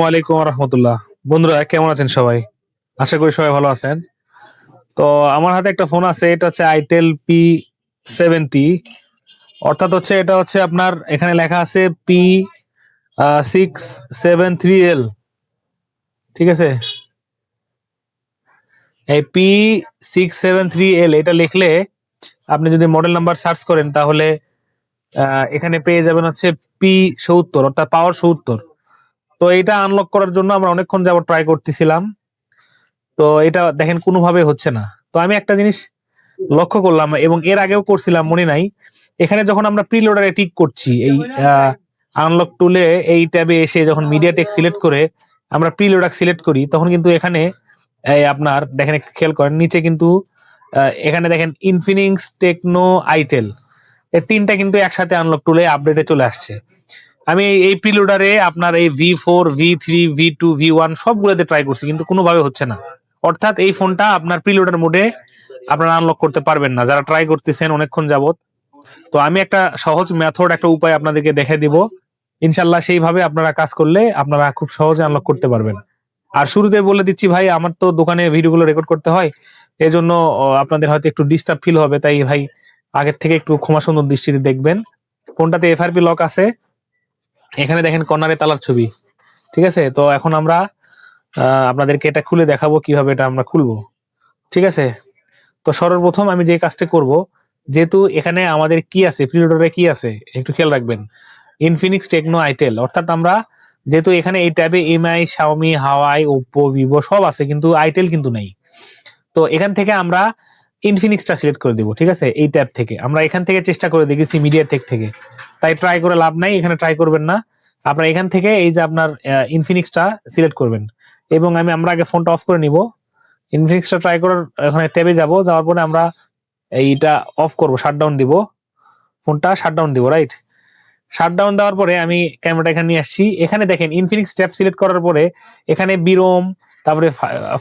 আলাইকুম রহমতুল্লাহ। বন্ধুরা, কেমন আছেন সবাই? আশা করি সবাই ভালো আছেন। তো আমার হাতে একটা ফোন আছে, এটা হচ্ছে আইটেল পি সেভেন্টি অর্থাৎ হচ্ছে এটা হচ্ছে আপনার, এখানে লেখা আছে P six seven three L ঠিক আছে? এই P six seven three L এটা লিখলে আপনি যদি মডেল নাম্বার সার্চ করেন, তাহলে এখানে পেয়ে যাবেন হচ্ছে পি সত্তর, অর্থাৎ পাওয়ার সত্তর। তো এটা আনলক করার জন্য আমরা অনেকক্ষণ যাবত ট্রাই করতেছিলাম। তো এটা দেখেন কোনোভাবে হচ্ছে না। তো আমি একটা জিনিস লক্ষ্য করলাম এবং এর আগেও করছিলাম, মনে নাই। এখানে যখন আমরা প্রিলোডারে টিক করছি, এই আনলক টুলে এই ট্যাবে এসে যখন মিডিয়া টেক সিলেক্ট করে আমরা প্রিলোডার সিলেক্ট করি, তখন কিন্তু এখানে আপনার, দেখেন খেয়াল করেন, নিচে কিন্তু এখানে দেখেন ইনফিনিক্স টেকনো আইটেল এই তিনটা কিন্তু একসাথে আনলক টুলে আপডেটে চলে আসছে। আমি এই- প্রিলোডারে আপনার এই V four V three V two V one সবগুলোতে ট্রাই করছি, কিন্তু কোনোভাবে হচ্ছে না। অর্থাৎ এই ফোনটা আপনার প্রিলোডার মোডে আপনারা আনলক করতে পারবেন না। যারা ট্রাই করতেছেন অনেকক্ষণ যাবত তো আমি একটা সহজ মেথড একটা উপায় আপনাদেরকে দেখে দিব। ইনশাল্লাহ সেইভাবে আপনারা কাজ করলে আপনারা খুব সহজে আনলক করতে পারবেন। আর শুরুতে বলে দিচ্ছি ভাই, আমার তো দোকানে ভিডিওগুলো রেকর্ড করতে হয়। এই জন্য আপনাদের হয়তো একটু ডিস্টার্ব ফিল হবে। তাই ভাই, আগের থেকে একটু ক্ষমা সুন্দর দৃষ্টিতে দেখবেন। ফোনটাতে এফআরপি লক আছে। এখানে দেখেন কর্নারে তালার ছবি। ঠিক আছে? তো এখন আমরা আপনাদেরকে এটা খুলে দেখাবো কীভাবে এটা আমরা খুলবো। ঠিক আছে? তো সর্বপ্রথম আমি যে কাজটা করব, যেহেতু এখানে আমাদের কি আছে প্রিলোডারে কি আছে, একটু খেয়াল রাখবেন। ইনফিনিক্স টেকনো আইটেল অর্থাৎ আমরা যেহেতু এখানে এই ট্যাবে MI Xiaomi Huawei Oppo Vivo সব আছে, কিন্তু আইটেল কিন্তু নেই। তো এখান থেকে আমরা ইনফিনিক্সটা সিলেক্ট করে দিব, ঠিক আছে? এই ট্যাব থেকে। আমরা এখান থেকে চেষ্টা করে দেখেছি মিডিয়া টেক থেকে। তাই ট্রাই করে লাভ নাই, এখানে ট্রাই করবেন না। আপনার এখান থেকে এই যে আপনার ইনফিনিক্সটা সিলেক্ট করবেন। এবং আমি, আমরা আগে ফোনটা অফ করে নিব। ইনফিনিক্সটা ট্রাই করার, ওখানে ট্যাবে যাব, যাওয়ার পরে আমরা এইটা অফ করব শাটডাউন দিব। ফোনটা শাটডাউন দিব রাইট শাটডাউন দেওয়ার পরে আমি ক্যামেরাটা এখানে নিয়ে আসছি। এখানে দেখেন ইনফিনিক্স ট্যাব সিলেক্ট করার পরে এখানে বিরোম তারপরে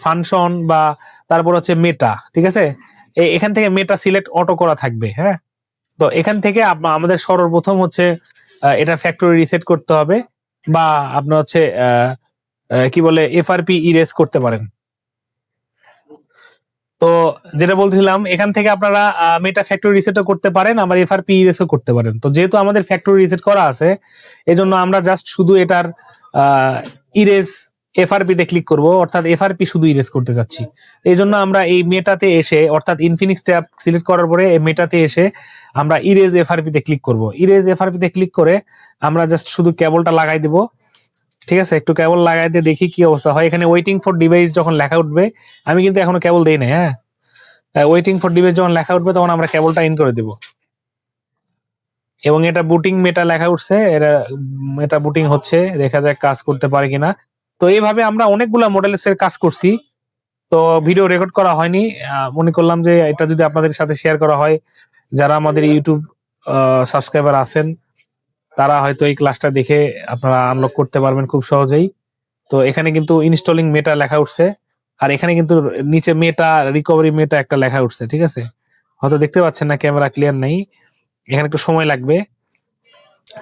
ফাংশন বা তারপর হচ্ছে মেটা ঠিক আছে? এখান থেকে মেটা সিলেক্ট অটো করা থাকবে হ্যাঁ? তো এখান থেকে আমাদের সর্বপ্রথম হচ্ছে এটা ফ্যাক্টরি রিসেট করতে হবে বা আপনার হচ্ছে কি বলে এফআরপি ইরেজ করতে পারেন। তো যেটা বলছিলাম, এখান থেকে আপনারা মেটা ফ্যাক্টরি রিসেটও করতে পারেন, আবার এফআরপি ইরেজও করতে পারেন। তো যেহেতু আমাদের ফ্যাক্টরি রিসেট করা আছে, এজন্য আমরা জাস্ট শুধু এটার ইরেজ এফআরপি তে ক্লিক করব, অর্থাৎ এফআরপি শুধু ইরেজ করতে যাচ্ছি। এই জন্য আমরা এই মেটাতে এসে, অর্থাৎ ইনফিনিক্স ট্যাব সিলেক্ট করার পরে মেটাতে এসে আমরা ইরেজ এফআরপি তে ক্লিক করব। ইরেজ এফআরপি তে ক্লিক করে আমরা জাস্ট শুধু কেবলটা লাগাই দিব। ঠিক আছে? একটু কেবল লাগাই দিয়ে দেখি কি অবস্থা হয়। এখানে ওয়েটিং ফর ডিভাইস যখন লেখা উঠবে, আমি কিন্তু এখনও কেবল দেই না হ্যাঁ? ওয়েটিং ফর ডিভাইস যখন লেখা উঠবে, তখন আমরা কেবলটা ইন করে দিব। এবং এটা বুটিং মেটা লেখা উঠছে, এটা এটা বুটিং হচ্ছে, দেখা যাক কাজ করতে পারে কিনা। তো এইভাবে আমরা অনেকগুলা মডেলস এর কাজ করছি। তো ভিডিও রেকর্ড করা হয়নি। মনে করলাম যে এটা যদি আপনাদের সাথে শেয়ার করা হয়, যারা আমাদের ইউটিউব সাবস্ক্রাইবার আছেন, তারা হয়তো এই ক্লাসটা দেখে আপনারা আনলক করতে পারবেন খুব সহজেই। তো এখানে কিন্তু ইনস্টলিং মেটা লেখা উঠছে। আর এখানে কিন্তু নিচে মেটা রিকভারি মেটা একটা লেখা উঠছে, ঠিক আছে? হয়তো দেখতে পাচ্ছেন না ক্যামেরা ক্লিয়ার নেই। এখানে একটু সময় লাগবে।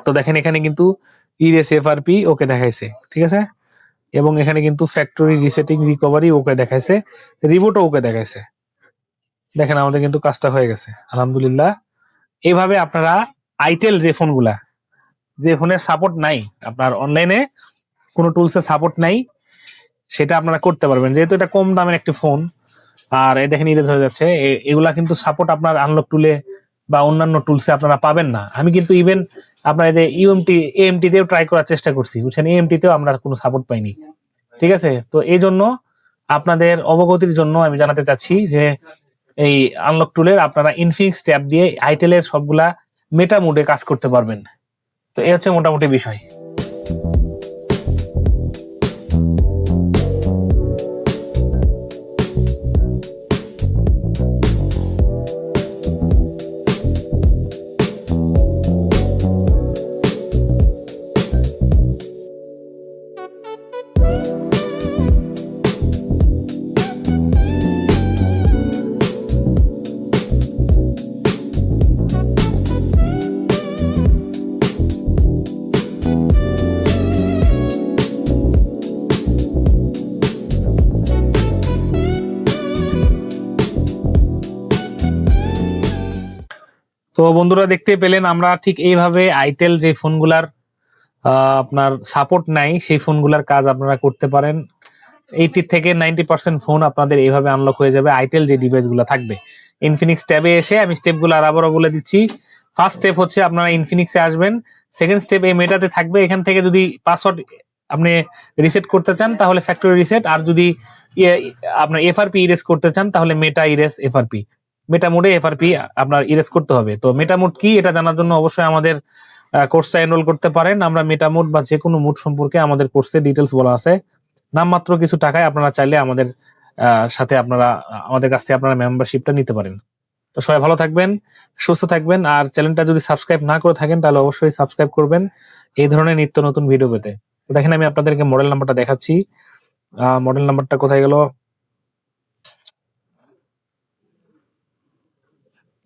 তো দেখেন এখানে কিন্তু ইরেস এফআরপি ওকে দেখাইছে, ঠিক আছে? এবং এখানে কিন্তু ফ্যাক্টরি রিসেটিং রিকভারি ওকে দেখাইছে রিবুটও ওকে দেখাইছে। দেখেন আমাদের কিন্তু কাজটা হয়ে গেছে, আলহামদুলিল্লাহ। এইভাবে আপনারা আইটেল যে ফোনগুলা, যে ফোনের সাপোর্ট নাই, আপনার অনলাইনে কোনো টুলসের সাপোর্ট নাই, সেটা আপনারা করতে পারবেন। যেহেতু এটা কম দামের একটি ফোন আর এই দেখেন ইরেজ হয়ে যাচ্ছে এ- এগুলা কিন্তু সাপোর্ট আপনার আনলক টুলে বা অন্যান্য টুলসে আপনারা পাবেন না। আমি কিন্তু ইভেন আপনার যে ইউএমটি এএমটি তেও ট্রাই করার চেষ্টা করছি। বুঝছেন? এএমটি তেও আমরা কোনো সাপোর্ট পাইনি। ঠিক আছে? তো এই জন্য আপনাদের অবগতির জন্য আমি জানাতে চাচ্ছি যে এই আনলক টুলের আপনারা ইনফিক্স ট্যাব দিয়ে আইটেলের সবগুলা মেটা মুডে কাজ করতে পারবেন। তো এই হচ্ছে মোটামুটি বিষয়। তো বন্ধুরা দেখতে পেলেন, আমরা ঠিক এইভাবে আইটেল যে ফোনগুলার আপনার সাপোর্ট নাই, সেই ফোনগুলার কাজ আপনারা করতে পারেন। এইটি থেকে নাইনটি পার্সেন্ট ফোন আপনাদের এইভাবে আনলক হয়ে যাবে আইটেল যে ডিভাইসগুলো থাকবে। ইনফিনিক্স ট্যাবে এসে আমি স্টেপগুলো আর আবারও বলে দিচ্ছি। ফার্স্ট স্টেপ হচ্ছে আপনারা ইনফিনিক্সে আসবেন। সেকেন্ড স্টেপ এই মেটাতে থাকবে, এখান থেকে যদি পাসওয়ার্ড আপনি রিসেট করতে চান, তাহলে ফ্যাক্টরি রিসেট আর যদি আপনার এফআরপি ইরেস করতে চান, তাহলে মেটা ইরেজ এফআরপি মেটা মোডে এফআরপি আপনার ইরেজ করতে হবে। তো মেটা মোড কি এটা জানার জন্য অবশ্যই আমাদের কোর্সটা এনরোল করতে পারেন। আমরা মেটা মোড বা যে কোনো মোড সম্পর্কে আমাদের কোর্সে ডিটেলস বলা আছে। নামমাত্র কিছু টাকায় আপনারা চাইলে আমাদের সাথে আপনারা, আমাদের কাছ থেকে আপনারা মেম্বারশিপটা নিতে পারেন। তো সবাই ভালো থাকবেন, সুস্থ থাকবেন, আর চ্যানেলটা যদি সাবস্ক্রাইব না করে থাকেন, তাহলে অবশ্যই সাবস্ক্রাইব করবেন এই ধরনের নিত্য নতুন ভিডিও পেতে। দেখেন আমি আপনাদেরকে মডেল নাম্বারটা দেখাচ্ছি। মডেল নাম্বারটা কোথায় গেল?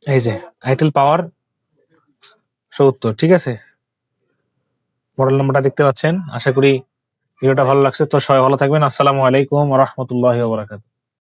এই যে আইটেল পাওয়ার সত্তর ঠিক আছে? মডেল নাম্বারটা দেখতে পাচ্ছেন। আশা করি ভিডিওটা ভালো লাগছে। তো সবাই ভালো থাকবেন। আসসালামু আলাইকুম রহমতুল্লাহ বারাকাত